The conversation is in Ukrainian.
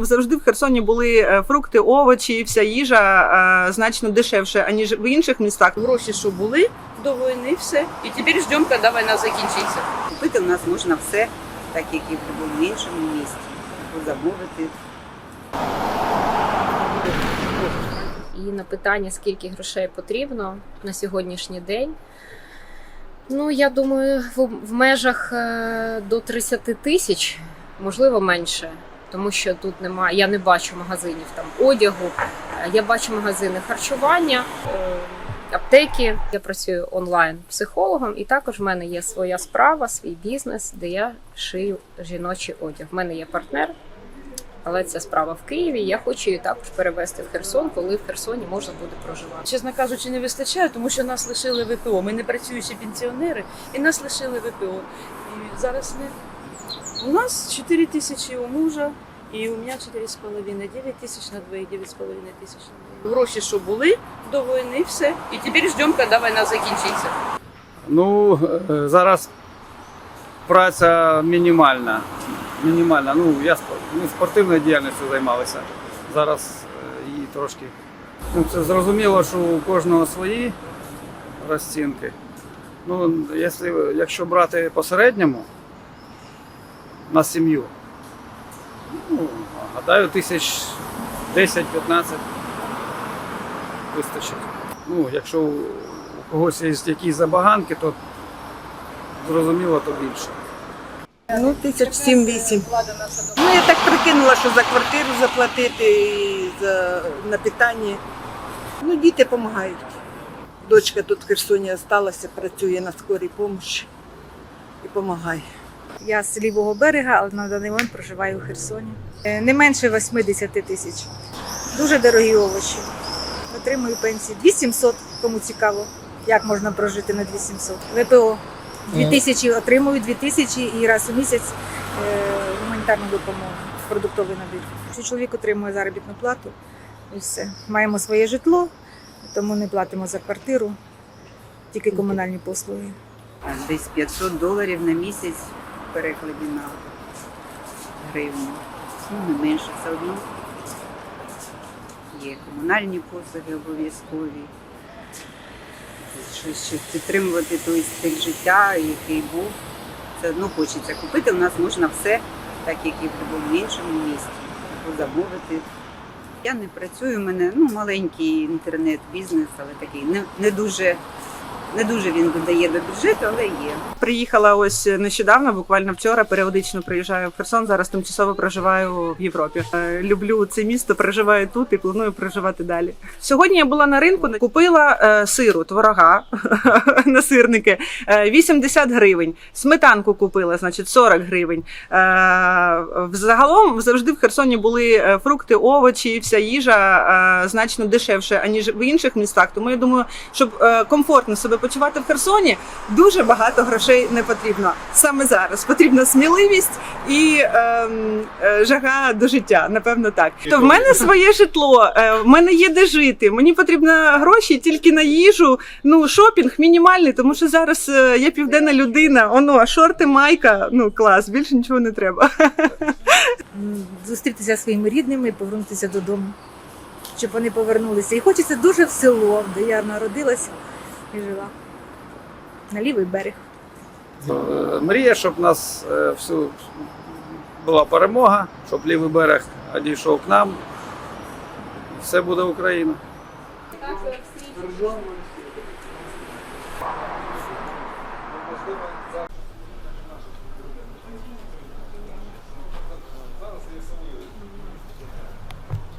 Завжди в Херсоні були е, фрукти, овочі, вся їжа е, значно дешевше, аніж в інших містах. Гроші, що були до війни, все. І тепер ждемо, коли війна закінчиться. Купити у нас можна все, так як і в будь-якому іншому місті. Замовити. І на питання, скільки грошей потрібно на сьогоднішній день. Ну, я думаю, в, в межах е, до 30 тисяч, можливо, менше. Тому що тут немає, я не бачу магазинів там одягу, е, я бачу магазини харчування, е, аптеки. Я працюю онлайн психологом, і також в мене є своя справа, свій бізнес, де я шию жіночий одяг. В мене є партнер, але ця справа в Києві. Я хочу її також перевезти в Херсон, коли в Херсоні можна буде проживати. Чесно кажучи, не вистачає, тому що нас лишили ВПО. Ми не працюючі пенсіонери, і нас лишили ВПО. І зараз не у нас 4 тисячі у мужа, і у мене 4,5, 9 тисяч на двоїх, 9,5 тисяч на двоїх. Гроші, що були до війни, все. І тепер ждемо, коли війна закінчиться. Ну, е, зараз праця мінімальна. Мінімальна. Ну, я спо- спортивною діяльністю займалися. Зараз е, її трошки. Ну, це зрозуміло, що у кожного свої розцінки. Ну, якщо, якщо брати по середньому на сім'ю, ну, гадаю, тисяч 10-15 вистачить. Ну, якщо у когось є якісь забаганки, то зрозуміло, то більше. Ну, тисяч сім-вісім. Ну, я так прикинула, що за квартиру заплатити і за на питання. Ну, діти допомагають. Дочка тут в Херсоні залишилася, працює на скорій допомогі і допомагає. Я з лівого берега, але на даний момент проживаю у Херсоні. Е, Не менше 80 тисяч. Дуже дорогі овочі. Отримую пенсію 2700, кому цікаво, як можна прожити на 2700. ВПО 2000 отримую, 2000 і раз у місяць е, гуманітарну допомогу, продуктовий набір. Що Чоловік отримує заробітну плату і все. Маємо своє житло, тому не платимо за квартиру, тільки комунальні послуги. Десь 500 доларів на місяць перекладі на гривню. Ну, не менше все одно. Є комунальні послуги обов'язкові. Щось щоб підтримувати той стиль життя, який був. Все одно хочеться купити. У нас можна все, так як і в будь-якому іншому місті. Або замовити. Я не працюю, у мене ну, маленький інтернет-бізнес, але такий не, не дуже. Не дуже він додає до бюджету, але є. Приїхала ось нещодавно, буквально вчора. Періодично приїжджаю в Херсон. Зараз тимчасово проживаю в Європі. Е, Люблю це місто, проживаю тут і планую проживати далі. Сьогодні я була на ринку, купила е, сиру, творога на сирники е, 80 гривень. Сметанку купила, значить 40 гривень. Е, Взагалом завжди в Херсоні були фрукти, овочі, вся їжа значно дешевше аніж в інших містах. Тому я думаю, щоб комфортно себе почувати в Херсоні, дуже багато грошей не потрібно. Саме зараз потрібна сміливість і ем, е, жага до життя. Напевно, так. То в мене своє житло, е, в мене є де жити. Мені потрібно гроші тільки на їжу. Ну шопінг мінімальний, тому що зараз е, я південна людина. Оно шорти, майка. Ну клас, більше нічого не треба. Зустрітися зі своїми рідними і повернутися додому, щоб вони повернулися. І хочеться дуже в село, де я народилася і жила. На лівий берег. Е, Мрія, щоб у нас е, всю була перемога, щоб лівий берег одійшов к нам. Все буде Україна. Можливо,